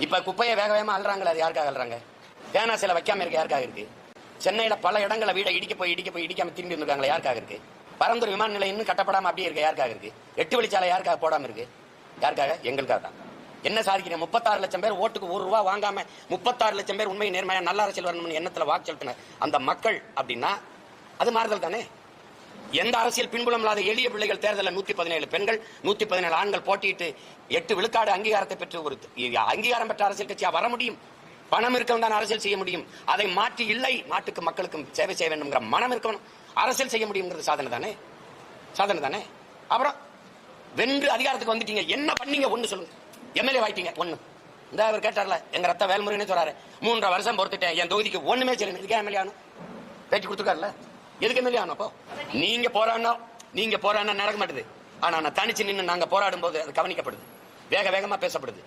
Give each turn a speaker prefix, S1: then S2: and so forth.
S1: இப்ப குப்பையை வேக வேகமா அல்றாங்களா அது யாருக்காக அல்றாங்க தேனா சில வைக்காம இருக்க யாருக்காக இருக்கு? சென்னையில பல இடங்கள வீட இடிக்க போய் இடிக்க போய் இடிக்காம திரும்பி வந்திருக்காங்களே யாருக்காக இருக்கு? பரந்தூர் விமான நிலையம் இன்னும் கட்டப்படாம அப்படியே இருக்க யாருக்காக இருக்கு? எட்டு வழிச்சாலை யாருக்காக போடாம இருக்கு? யாருக்காக? எங்களுக்காக தான். என்ன சாதிக்கிறீங்க முப்பத்தாறு லட்சம் பேர் ஓட்டுக்கு ஒரு ரூபா வாங்காம முப்பத்தாறு லட்சம் பேர் உண்மை நேர்மையா நல்ல அரசியல் வரணும்னு எண்ணத்துல வாக்கு செலுத்தின அந்த மக்கள் அப்படின்னா அது மாறுதல் தானே? எந்த அரசியல் பின்புலம் இல்லாத எளிய பிள்ளைகள் தேர்தலில் நூத்தி பதினேழு பெண்கள் நூத்தி பதினேழு ஆண்கள் போட்டியிட்டு எட்டு விழுக்காடு அங்கீகாரத்தை பெற்று ஒரு அங்கீகாரம் பெற்ற அரசியல் கட்சியா வர முடியும்? பணம் இருக்கவன் தான் அரசியல் செய்ய முடியும். அதை மாற்றி இல்லை நாட்டுக்கு மக்களுக்கும் சேவை செய்ய வேண்டும்ங்கிற மனம் இருக்கணும். அரசியல் செய்ய முடியுங்கிறது சாதனை தானே? சாதனை தானே? அப்புறம் வென்று அதிகாரத்துக்கு வந்துட்டீங்க. என்ன பண்ணீங்க? ஒண்ணு சொல்லுங்க. எம்எல்ஏ வாய்ட்டீங்க ஒண்ணு. இந்த அவர் கேட்டார்ல எங்க ரத்த வேல்முறைன்னு சொல்றாரு மூன்றரை வருஷம் பொறுத்துட்டேன். என் தொகுதிக்கு ஒண்ணுமே செய்யணும் இதுக்கே எம்எல்ஏ ஆனும் பேட்டி கொடுத்துருக்காருல்ல எதுக்கு எம்எல்ஏ ஆனப்போ நீங்க போராடினா நீங்க போராடினா நடக்க மாட்டேது. ஆனா நான் தனிச்சு நின்று நாங்க போராடும் போது அது கவனிக்கப்படுது. வேக வேகமா பேசப்படுது.